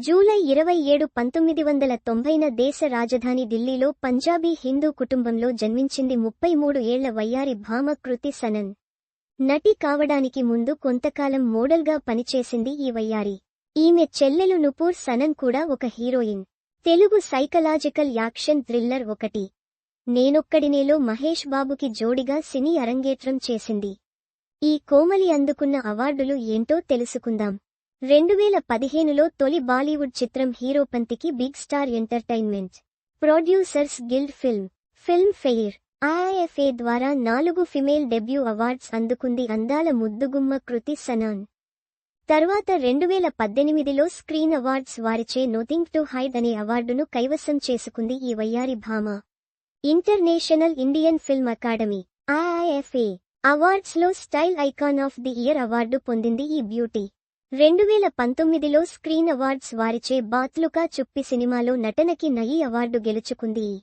July ఇరవై ఏడు పంతొమ్మిది వందల తొంభైన దేశ రాజధాని ఢిల్లీలో పంజాబీ హిందూ కుటుంబంలో జన్మించింది ముప్పై మూడు ఏళ్ళ వయ్యారి భామ కృతి సనన్. నటి కావడానికి ముందు కొంతకాలం మోడల్గా పనిచేసింది ఈ వయ్యారి. ఈమె చెల్లెలు నుపూర్ సనన్ కూడా ఒక heroine. Telugu psychological action thriller ఒకటి. నేనొక్కడినేలో మహేష్ బాబుకి జోడిగా సినీ అరంగేట్రం చేసింది. ఈ కోమలి అందుకున్న అవార్డులు ఏంటో తెలుసుకుందాం. రెండు వేల పదిహేనులో తొలి బాలీవుడ్ చిత్రం హీరోపంతికి big star entertainment. Producers guild film. Filmfare. IFA ద్వారా నాలుగు ఫిమేల్ డెబ్యూ అవార్డ్స్ అందుకుంది అందాల ముద్దుగుమ్మ కృతి సనాన్. తర్వాత రెండు వేల పద్దెనిమిదిలో స్క్రీన్ అవార్డ్స్ వారిచే నోథింగ్ టు హైడ్ అనే అవార్డును కైవసం చేసుకుంది ఈ వయ్యారి భామ. International Indian film academy IIFA. అవార్డ్స్లో style icon of the year award పొందింది ఈ బ్యూటీ. రెండు వేల పంతొమ్మిదిలో స్క్రీన్ అవార్డ్స్ వారిచే బాత్లుకా చుప్పి సినిమాలో నటనకి నయి అవార్డు గెలుచుకుంది.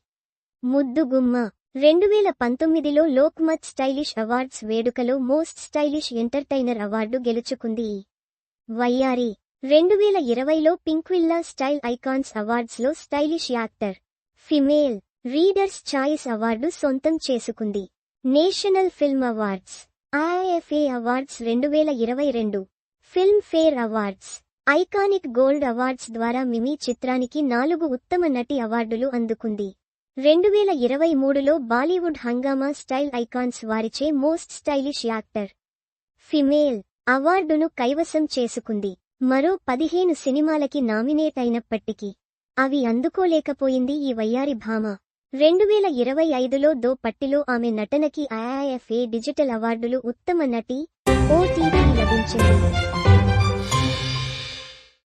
ముద్దుగుమ్మ రెండు వేల పంతొమ్మిదిలో లోక్మత్ స్టైలిష్ అవార్డ్స్ వేడుకలో మోస్ట్ స్టైలిష్ ఎంటర్టైనర్ అవార్డు గెలుచుకుంది. వయ్యారి. రెండు వేల ఇరవైలో పింక్విల్లా style icons అవార్డ్స్లో stylish actor. Female. Readers choice award సొంతం చేసుకుంది. National film awards. IFA awards రెండు వేల ఇరవై రెండు. Filmfare awards iconic gold awards ద్వారా మిమీ చిత్రానికి నాలుగు ఉత్తమ నటి అవార్డులు అందుకుంది. రెండు వేల ఇరవై మూడులో బాలీవుడ్ హంగామా స్టైల్ ఐకాన్స్ వారిచే మోస్ట్ స్టైలిష్ యాక్టర్. ఫిమేల్. అవార్డును కైవసం చేసుకుంది. మరో పదిహేను సినిమాలకి నామినేట్ అయినప్పటికీ. అవి అందుకోలేకపోయింది ఈ వయ్యారి భామ. రెండు వేల ఇరవై ఐదులో దో పట్టిలో ఆమె నటనకి ఐఐఎఫ్ఏ డిజిటల్ అవార్డులు ఉత్తమ నటి ఓటీటీ 谢谢